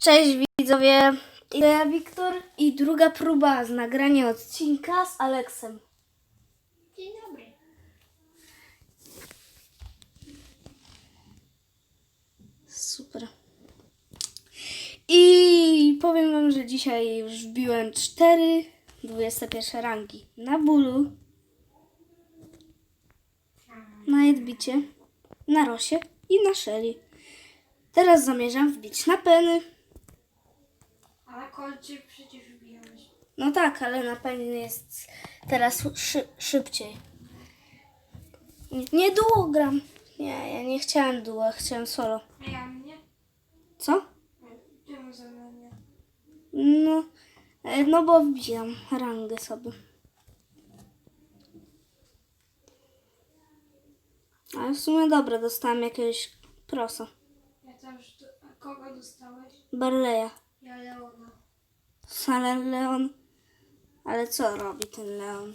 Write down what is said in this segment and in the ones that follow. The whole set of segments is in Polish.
Cześć widzowie, to ja Wiktor i druga próba z nagrania odcinka z Aleksem. Dzień dobry. Super. I powiem wam, że dzisiaj już wbiłem 4 21 rangi na bólu, na jedbicie, na rosie i na szeli. Teraz zamierzam wbić na peny. A na kolcie przecież wbijałeś. No tak, ale na peny jest teraz szy- szybciej. Nie, nie duo gram. Nie, ja nie chciałem duo, chciałem solo. A ja mnie? Co? Czemu ze mną nie? No, e, no bo wbijam rangę sobie. Ale w sumie dobra, dostałem jakiegoś prosa. Kogo dostałeś? Barleya. Ja Leona. Ale Leon. Ale co robi ten Leon?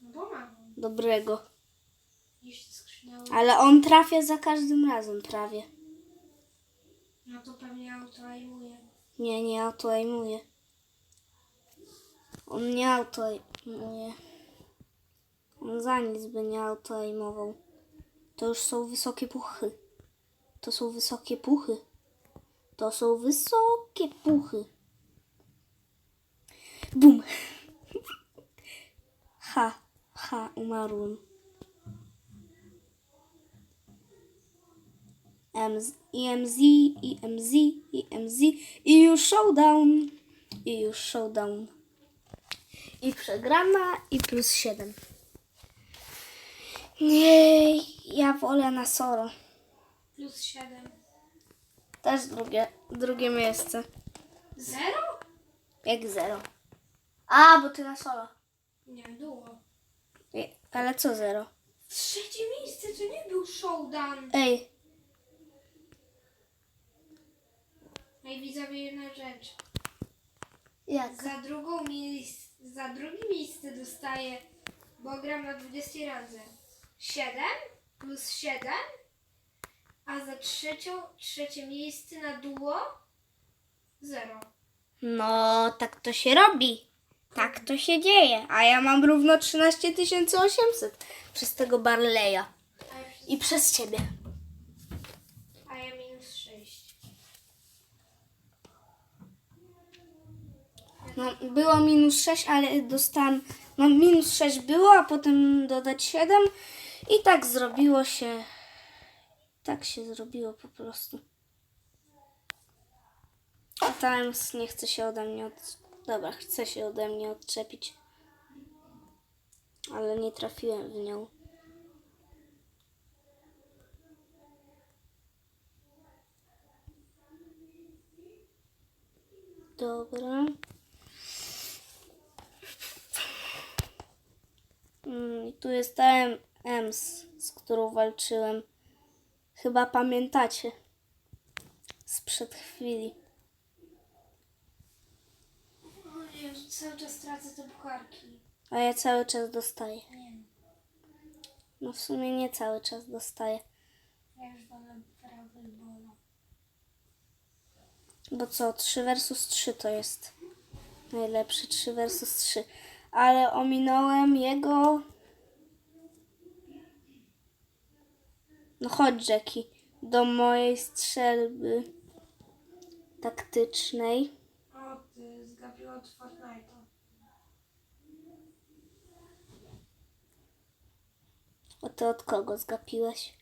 No bo mam. Dobrego. Jeśli. Ale on trafia za każdym razem prawie. No to pewnie autoajmuje. Nie, nie autoaimuje. On nie autoaimuje. On za nic by nie autoaimował. To już są wysokie puchy. To są wysokie puchy. To są wysokie puchy. Bum. Ha, ha, umarłem. MZ, IMZ, IMZ, IMZ i już showdown. I już showdown. I przegrana i plus 7. Nie, ja wolę na solo. Plus 7. Też drugie, drugie miejsce. Zero? Jak zero. A, bo ty na solo. Nie, duo. Je- Ale co zero? Trzecie miejsce to nie był showdown. Ej, No i widzowie jedna rzecz. jak? Za drugą miejsc, za drugie miejsce dostaję, bo gram na 20 randze. 7 plus 7, a za trzecią, trzecie miejsce na duo 0. No, tak to się robi. Tak to się dzieje. A ja mam równo 13 800 przez tego Barleya. A ja, I przez ciebie. a ja minus 6. No, było minus 6, ale dostałam. No, minus 6 było, a potem dodać 7. I tak zrobiło się. Tak się zrobiło po prostu. A Times nie chce się ode mnie od... Dobra, chce się ode mnie odczepić. Ale nie trafiłem w nią. Dobra. Mm, tu jest ta em- Ems, z którą walczyłem. Chyba pamiętacie. Sprzed chwili. O Jezu, cały czas tracę te pucharki. A ja cały czas dostaję. Nie No w sumie nie cały czas dostaję. ja już wolę prawy bola. Bo co, 3 versus 3 to jest najlepszy 3 versus 3. Ale ominąłem jego. No chodź, Jackie, do mojej strzelby taktycznej. O, ty zgapiło od Fortnite'a. A ty od kogo zgapiłeś?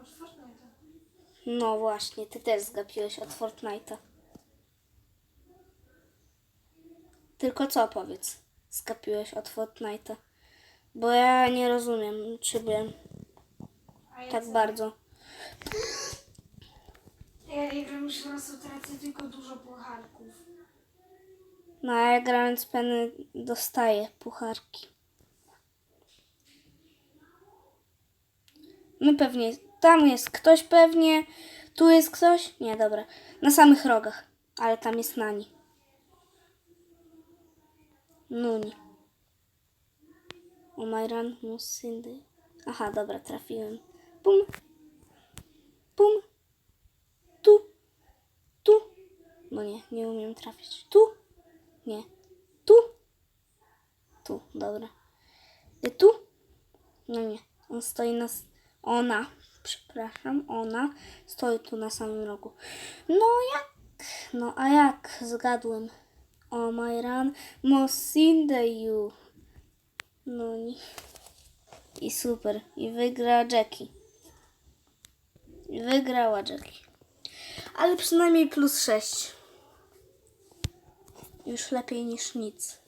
Od Fortnite'a. No właśnie, ty też zgapiłeś od Fortnite'a. Tylko co powiedz? Zgapiłeś od Fortnite'a. Bo ja nie rozumiem, czy ja tak bardzo. Ja, ja gram już raz tracę tylko dużo pucharków. No a ja grając peny dostaję pucharki. No pewnie, tam jest ktoś pewnie, tu jest ktoś. Nie, dobra. Na samych rogach, ale tam jest Nani. Nuni. Omajran Musindy. Aha, dobra, trafiłem. Pum. Pum. Tu. No nie, nie umiem trafić. Tu? Nie. Tu? Tu, dobra. I tu? No nie. On stoi na... Ona, przepraszam, ona stoi tu na samym rogu. No jak? No a jak? Zgadłem. O my run, Mosinde you. No nie. I super. I wygra Jackie. Wygrała Jackie. Ale przynajmniej plus 6. Już lepiej niż nic.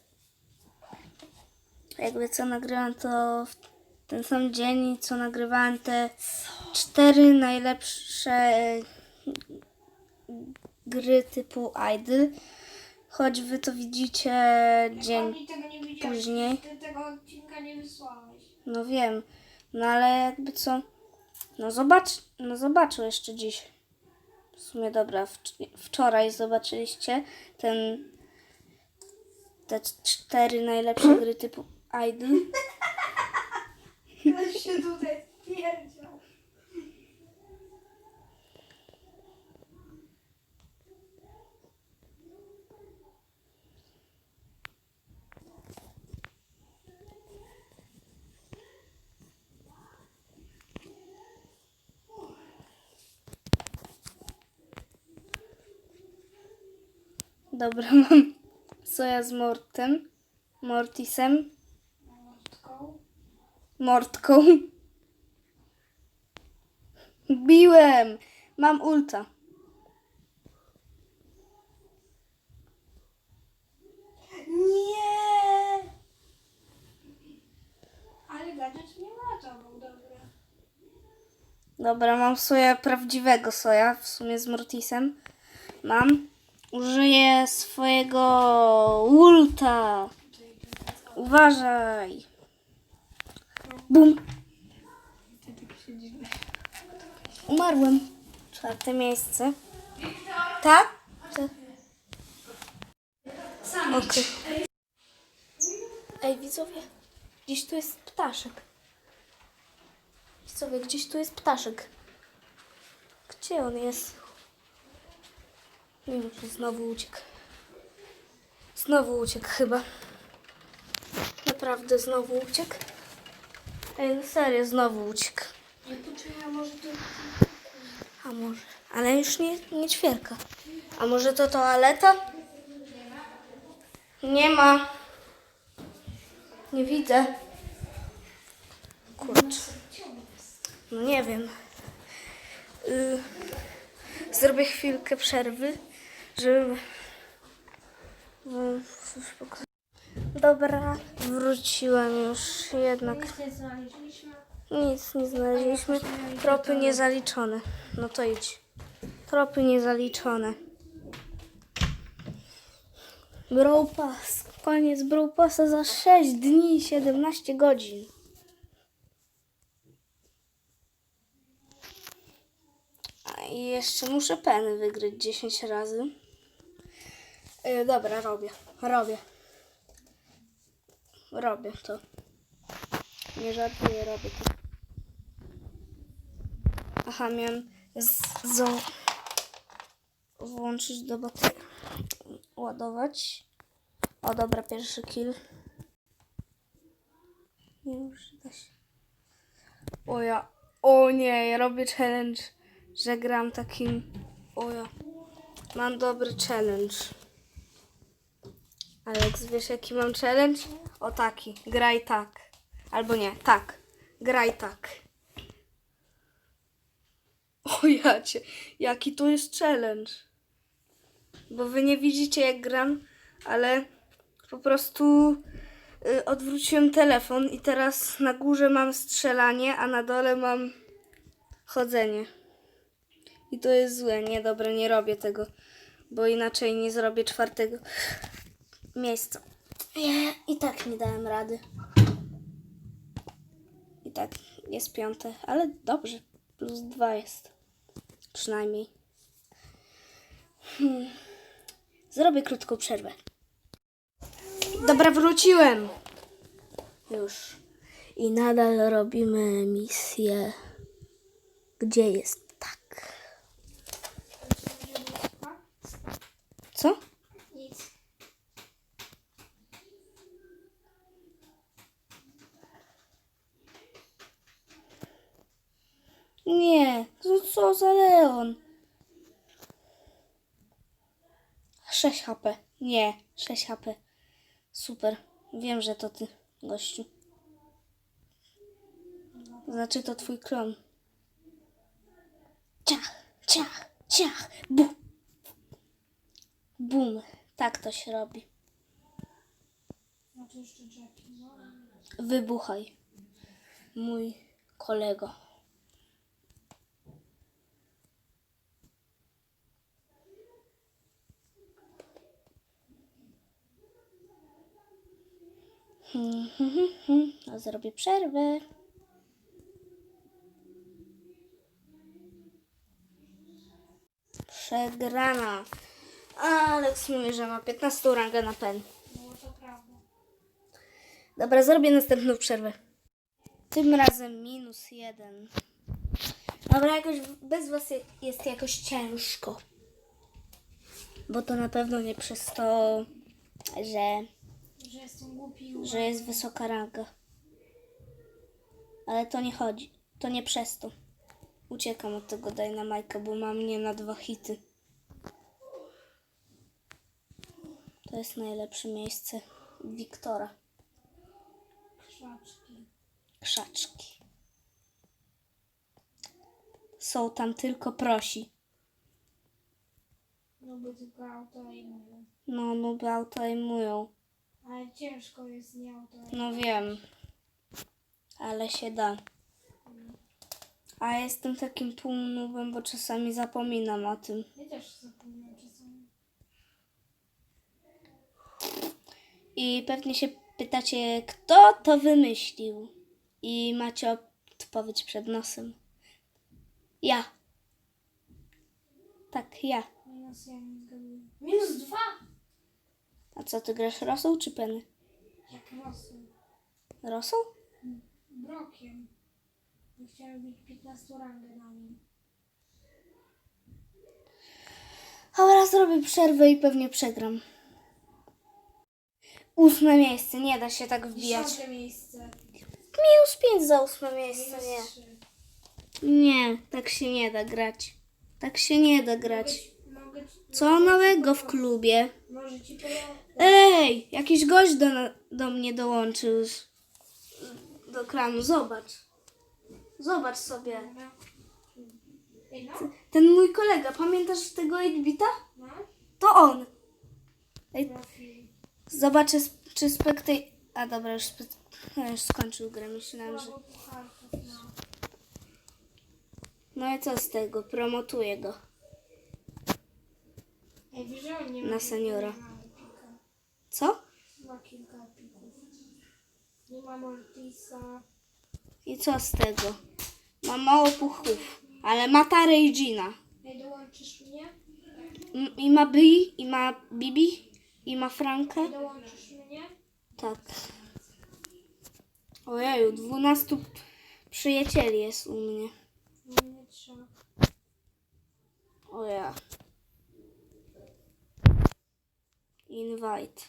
Jakby co nagrywam to w ten sam dzień, co nagrywałem te cztery najlepsze gry typu Idle. Choć wy to widzicie dzień później. Ty tego odcinka nie wysłałeś. No wiem, no ale jakby co? No zobacz, no zobaczył jeszcze dziś. W sumie dobra, wcz- wczoraj zobaczyliście ten te cztery najlepsze gry typu Idle. Ktoś się tutaj pierdział. Dobra, mam soja z Mortem, Mortisem, Mordką. Mortką. Biłem! Mam ulta. Nie! Ale gadżet nie ratował, dobra. Dobra, mam soja prawdziwego soja, w sumie z Mortisem. Mam. Użyję swojego ulta. Uważaj. Bum. Umarłem. Czwarte miejsce. Tak? Okej. Ej, widzowie, gdzieś tu jest ptaszek. Widzowie, gdzieś tu jest ptaszek. Gdzie on jest? Nie wiem, czy znowu uciekł. Znowu uciekł chyba. Naprawdę znowu uciekł. Ej, no serio, znowu uciekł. Nie poczuję, może to... A może. Ale już nie, nie ćwierka. A może to toaleta? Nie ma. Nie widzę. Kurczę. No nie wiem. Y, zrobię chwilkę przerwy, żeby... pokazać. Dobra, wróciłem już jednak. Nic nie znaleźliśmy. Nic nie znaleźliśmy. Tropy niezaliczone. No to idź. Tropy niezaliczone. Brawl Pass. Koniec Brawl Passa za 6 dni i 17 godzin. A i jeszcze muszę peny wygrać 10 razy. Yy, dobra, robię. Robię. Robię to. Nie żartuję, robię to. Aha, miałem z, włączyć do baterii. Ładować. O, dobra, pierwszy kill. Nie już da się. O ja. O nie, ja robię challenge, że gram takim. O ja. Mam dobry challenge. Alex, wiesz jaki mam challenge? O taki. Graj tak. Albo nie, tak. Graj tak. O jacie, jaki to jest challenge. Bo wy nie widzicie jak gram, ale po prostu y, odwróciłem telefon i teraz na górze mam strzelanie, a na dole mam chodzenie. I to jest złe, nie dobra, nie robię tego, bo inaczej nie zrobię czwartego miejsca. Nie, I tak nie dałem rady. I tak jest piąte, ale dobrze, plus dwa jest. Przynajmniej. Hmm. Zrobię krótką przerwę. Dobra, wróciłem. Już. I nadal robimy misję. Gdzie jest tak? za Leon? 6 HP. Nie, 6 HP. Super. Wiem, że to ty, gościu. Znaczy to twój klon. Ciach, ciach, ciach. Bum. Bum. Tak to się robi. Wybuchaj. Mój kolego. Hmm, zrobię przerwę. Przegrana. Alex mówi, że ma 15 rangę na pen. no to prawda. Dobra, zrobię następną przerwę. Tym razem minus jeden. Dobra, jakoś bez was je- jest jakoś ciężko. Bo to na pewno nie przez to, że, Że jestem głupi. i że jest wysoka ranga. Ale to nie chodzi. To nie przez to. Uciekam od tego Dynamite'a, bo mam mnie na dwa hity. To jest najlepsze miejsce Wiktora. Krzaczki. krzaczki. Są tam tylko prosi. No bo tylko auto i. No, nuby autoimują. Ale ciężko jest nie auto. No wiem. Ale się da. A ja jestem takim półnubem, bo czasami zapominam o tym. Ja też zapominam czasami. I pewnie się pytacie, kto to wymyślił? I macie odpowiedź przed nosem. Ja. Tak, ja. Minus ja nie zgaduję. Minus dwa! A co, ty grasz rosą czy peny? Jak rosół. Rosą? Brokiem. Ja Chciałem być 15 rangę na nim. Dobra, zrobię przerwę i pewnie przegram. Ósme miejsce, nie da się tak wbijać. Dziesiąte miejsce. Minus pięć za ósme miejsce, nie. Trzy. Nie, tak się nie da grać. Tak się nie da grać. Co nowego w klubie? Ej, jakiś gość do, do mnie dołączył z- do kranu. Zobacz. Zobacz sobie. Ten mój kolega, pamiętasz tego 8-bita? no. To on. Ej, zobaczę, czy spektaj... A dobra, już, spe... no, już skończył grę, myślałem, że... No. No i co z tego? Promotuję go. Ej, wiesz, że on nie ma Na seniora. Co? Ma kilka epików. Nie ma Mortisa. I co z tego? Ma mało puchów, ale ma Tarę i Gina. Ej, dołączysz mnie? M- I ma Bi, i ma Bibi, i ma Frankę. Dołączysz mnie? Tak. Ojeju, 12 przyjacieli jest u mnie. Nie trzeba. O ja. Invite.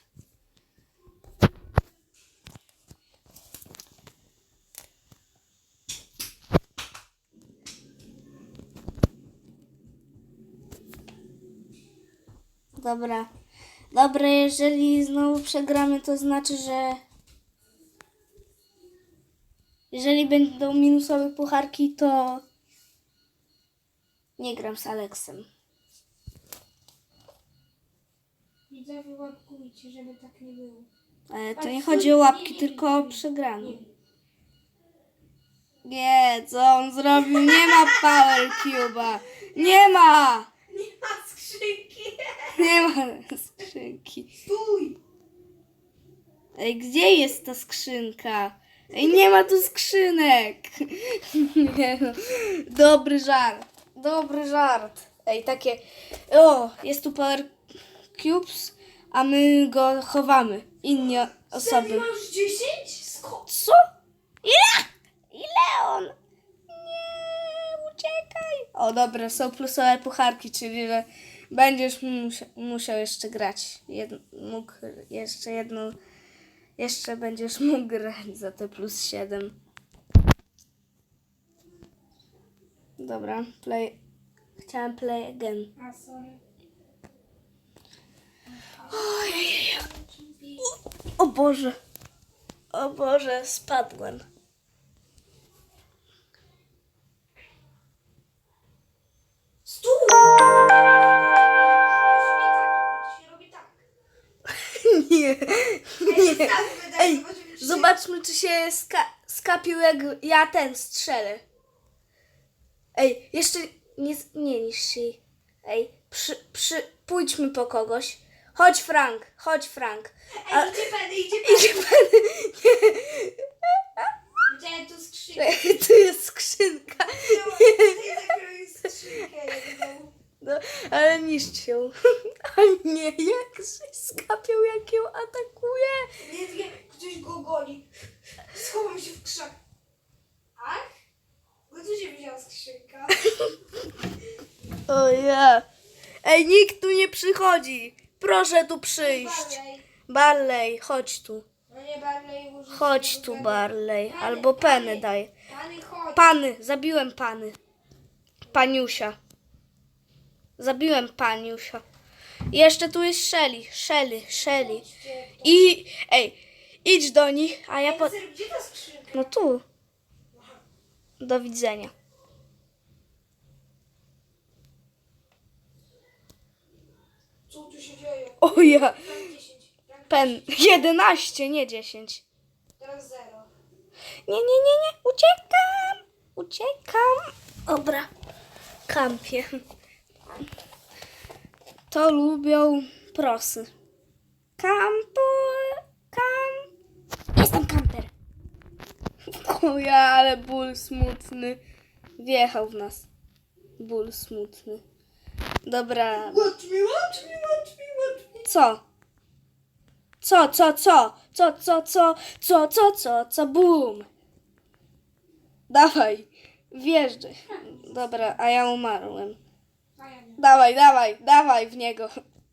Dobra. Dobra, jeżeli znowu przegramy, to znaczy, że jeżeli będą minusowe pucharki, to nie gram z Aleksem. Widzowie łapkujcie, żeby tak nie było. Ale to nie chodzi o łapki, tylko o przegraną. Nie. Nie, co on zrobił? Nie ma Power Cube'a. Nie ma! Nie ma skrzynki! Nie ma skrzynki. Stój! Ej, gdzie jest ta skrzynka? Ej, nie ma tu skrzynek. Nie no. Dobry żart. Dobry żart. Ej, takie. O, jest tu Power Cubes, a my go chowamy. Inne osoby. Serio masz 10? Skąd? Co? Ile? Ile on? Nie, uciekaj. O dobra, są plusowe pucharki, czyli że będziesz musiał, musiał jeszcze grać. Jed, mógł jeszcze jedną, jeszcze będziesz mógł grać za te plus 7. Dobra, play. Chciałem play again. A, sorry. Ojej. O Boże. O Boże, spadłem. Robi tak. Nie. Ej, zobaczmy, czy się ska- skapił, jak ja ten strzelę. Ej, jeszcze nie, nie niż. Ej, przy, przy, pójdźmy po kogoś. Chodź, Frank, chodź, Frank. A, Ej, idzie pan, idzie pan. idzie pan. Widziałem tu skrzynkę. Nie, tu jest skrzynka. Tutaj zakryję skrzynkę jedną. No, ale niszcz ją. A nie, jak się skapiał, jak ją atakuje. Nie, nie, ktoś go goni. Schowam się w krzak. Ach? No tu się wzięła skrzynka. O ja. Ej, nikt tu nie przychodzi. Proszę tu przyjść. Barley. Chodź tu. No nie Barley użyć Chodź tu. Barley. Albo penę pany. daj. Pany, chodź. Pany, zabiłem pany. Paniusia. Zabiłem paniusia. I jeszcze tu jest Shelly. Shelly, Shelly. I, ej, idź do nich, a ja po... Zer, Gdzie ta skrzynka? No tu. Do widzenia. Co tu się dzieje? O ja. Rank 10. Rank Pen 11, nie 10. Teraz 0. Nie, nie, nie, nie. Uciekam. Uciekam. Dobra. Kampię. To lubią prosy. Kampu. Kam. Jestem kamper. O ja, ale ból smutny. Wjechał w nas. Ból smutny. Dobra. Watch me, watch me, watch me, watch me. Co? Co, co, co? Co, co, co? Co, co, co? Co? Bum! Dawaj, wjeżdżaj. Dobra, a ja umarłem. Dawaj, dawaj, dawaj w niego.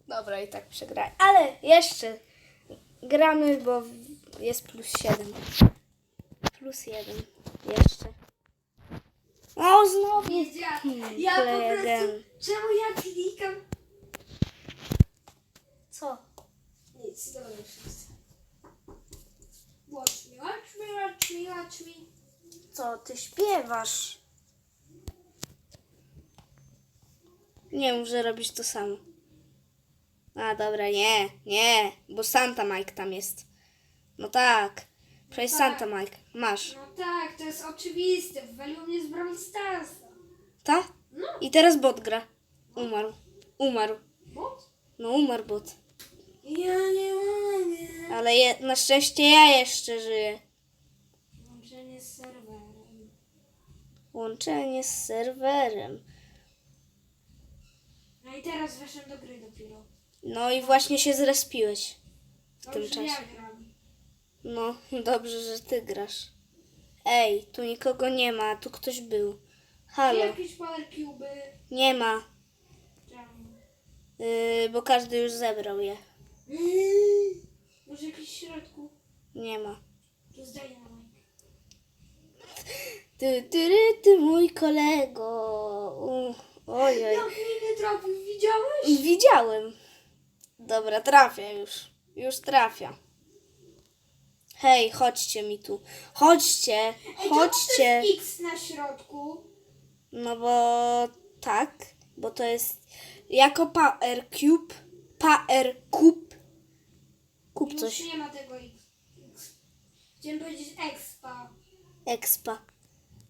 Dobra, i tak przegrałem. Ale jeszcze gramy, bo jest plus 7. Plus 1. Jeszcze. O, znowu. Hmm, Ja po prostu... Czemu ja klikam? Co? Nic, dobra już jest. Watch me, watch me, watch me, watch me. Co ty śpiewasz? Nie mów, że robisz to samo. A dobra, nie, nie, bo Santa Mike tam jest. No tak, przecież tak. Santa Mike, masz. Tak, to jest oczywiste. Wywaliło mnie z Brawl Starsa. Ta? No. I teraz bot gra. Umarł. Umarł. Bot? No umarł bot. Ja nie mogę. Ale je, na szczęście ja jeszcze żyję. Łączenie z serwerem. Łączenie z serwerem. No i teraz weszłem do gry dopiero. No i właśnie się zrespiłeś w tym Dobrze, czasie. ja gram. No, dobrze, że ty grasz. Ej, tu nikogo nie ma, tu ktoś był. Halo, Jakieś power cube. nie ma, Czemu? yy, bo każdy już zebrał je. Może jakiś w środku? Nie ma. To zdaję na Mike. Ty, ty, ty, ty mój kolego. U, ojej. Jak mnie nie trafił, widziałeś? Widziałem. Dobra, trafia już. Już trafia. Hej, chodźcie mi tu. Chodźcie, Ej, chodźcie. jest X na środku? No bo tak, bo to jest jako Power Cube, Power Cube. Kup Już coś. nie ma tego X. X. Chciałem powiedzieć expa. Expa.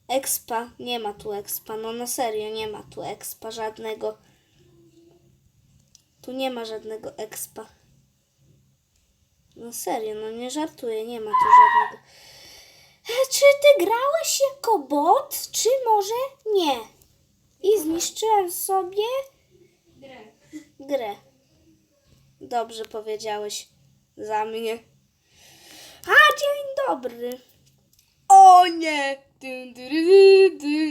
Expa, nie ma tu expa. No na serio, nie ma tu expa żadnego. Tu nie ma żadnego expa. No serio, no nie żartuję, nie ma tu żadnego. E, Czy ty grałeś jako bot, czy może nie? I zniszczyłem sobie Grę. grę. Dobrze powiedziałeś za mnie. A, dzień dobry. O nie!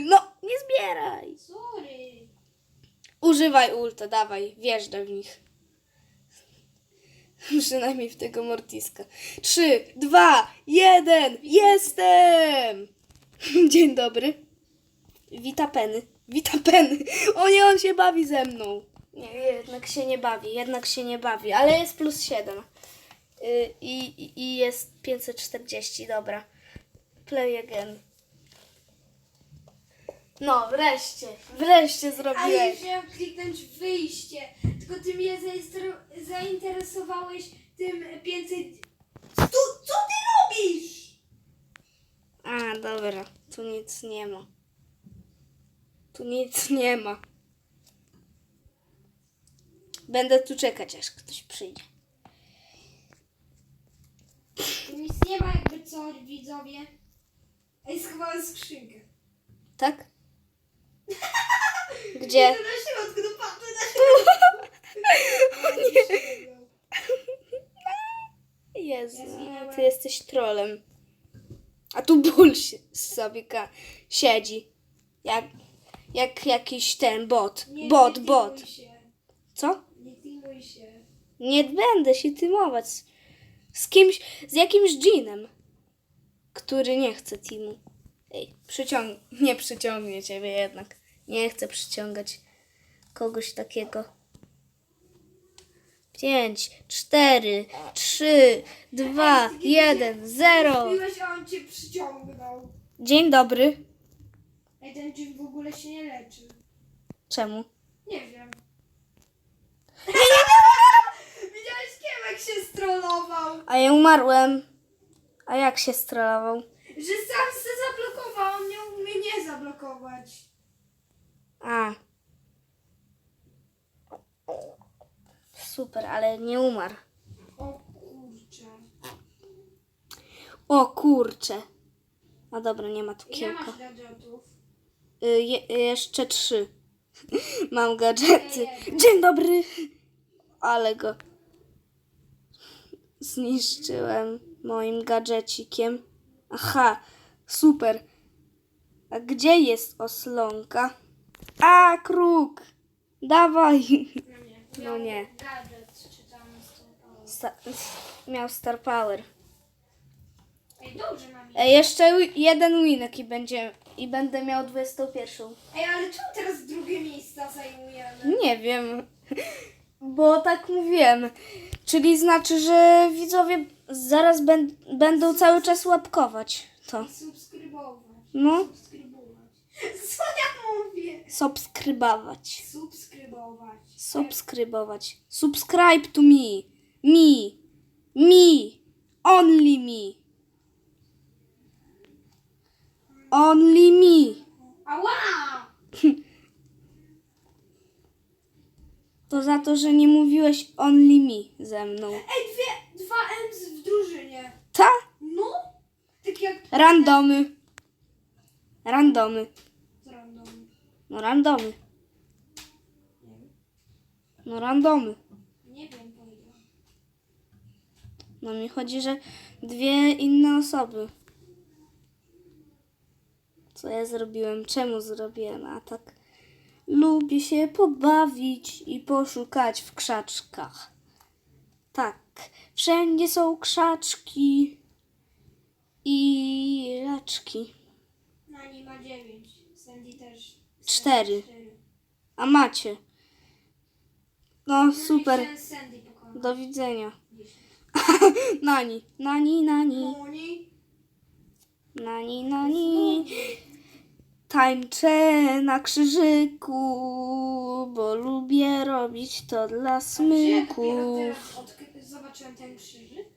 No, nie zbieraj. Sorry. Używaj ulta, dawaj, wjeżdżaj w nich. Przynajmniej w tego Mortiska. Trzy, dwa, jeden, jestem! Dzień dobry. Wita Penny. Witam Penny. O nie, on się bawi ze mną. Nie, jednak się nie bawi, jednak się nie bawi, ale jest plus 7. Y, I, i, jest 540, dobra. Play again. No, wreszcie, wreszcie Ale zrobiłeś. już miałam kliknąć wyjście. Tylko ty mnie zainteresowałeś tym 500... Co, co ty robisz? A, dobra, tu nic nie ma. Tu nic nie ma. Będę tu czekać, aż ktoś przyjdzie. Tu nic nie ma jakby co, widzowie. Ej, schowałem skrzynkę. Tak? Gdzie? To na środku, no patrzę na środku. Jezu, ty jesteś trolem. A tu ból się- sobie ka- siedzi. Jak, jak jakiś ten bot. Nie, bot, nie bot. się. Co? Nie teamuj się. Nie będę się tymować z, z kimś, z jakimś dżinem, który nie chce teamu. Ej, przyciąg... nie przyciągnie ciebie jednak. Nie chcę przyciągać kogoś takiego. Pięć, cztery, trzy, dwa, jeden, zero. Mówiłeś, a on cię przyciągnął. Dzień dobry. Ej, ten dżin w ogóle się nie leczy. Czemu? Nie wiem. Widziałeś Kiemek się strollował. A ja umarłem. A jak się strolował? Że sam się zablokował, on nie umie nie zablokować. A. Super, ale nie umarł. O kurczę. O kurcze. A dobra, nie ma tu Ile kiełka. masz gadżetów? Y, je, jeszcze trzy. Mam gadżety. Dzień dobry. Ale go zniszczyłem moim gadżecikiem. Aha, super. A gdzie jest oslonka? A, kruk. Dawaj. No nie. Gadżet, czy tam stąd. Sta- miał Star Power. Ej, dobrze mam. Jeszcze wi- jeden winek i, będzie, i będę miał 21. Ej, ale czemu teraz drugie miejsca zajmujemy? Nie wiem, bo tak mówiłem. Czyli znaczy, że widzowie zaraz bę- będą cały czas łapkować to. Subskrybować. No, Subskrybować. Co ja mówię? subskrybować. Subskrybować. Subskrybować. Subscribe to me. Me. Me. Only me. Only me. Ała! To za to, że nie mówiłeś only me ze mną. Ej, dwie, dwa M's w drużynie. Ta? No? Tak jak Randomy. Randomy. No randomy. Nie wiem. No randomy. Nie wiem, powiedziałam. No mi chodzi, że dwie inne osoby. Co ja zrobiłem? Czemu zrobiłem? A tak lubię się pobawić i poszukać w krzaczkach. Tak, wszędzie są krzaczki i laczki. Nani ma dziewięć. Cztery. A macie. No super. Sandy pokonać. Do widzenia. Nani, nani, nani. Nani, nani. Tańczę na krzyżyku, bo lubię robić to dla smyków. zobaczyłem ten krzyżyk?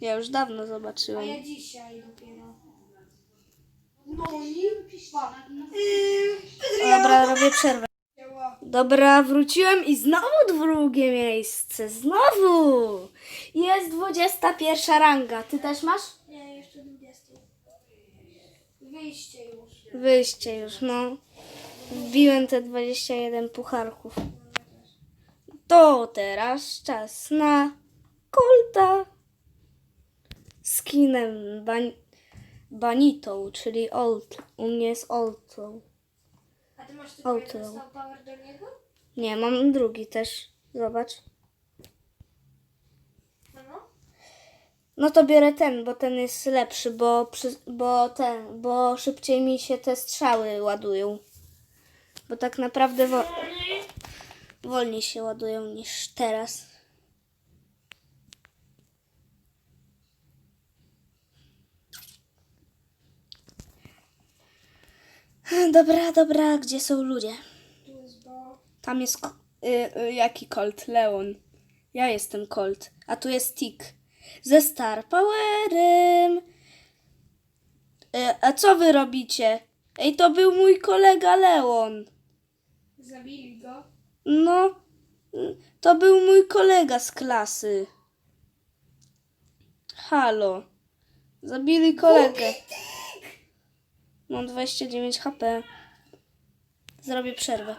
Ja już dawno A zobaczyłem. ja dzisiaj dopiero. Moni. Pa. Yy, Dobra, robię przerwę. Dobra, wróciłem i znowu drugie miejsce. Znowu! Jest 21 ranga. Ty też masz? Nie, jeszcze 20. Wyjście już. Wyjście już, no. Wbiłem te 21 pucharków. To teraz czas na Colta. Skinem ban Banitą, czyli Old. U mnie jest Oldtą. A ty masz tylko jeden power do niego? Nie, mam drugi też. Zobacz. No no. No to biorę ten, bo ten jest lepszy, bo, przy, bo ten, bo szybciej mi się te strzały ładują. Bo tak naprawdę wo- wolniej się ładują niż teraz. Dobra, dobra, gdzie są ludzie? Tam jest y, y, jaki Colt? Leon. Ja jestem Colt, a tu jest Tik. Ze Star Powerem. Y, a co wy robicie? Ej, to był mój kolega Leon. Zabili go. No, to był mój kolega z klasy. Halo. Zabili kolegę. Mam 29 HP. Zrobię przerwę.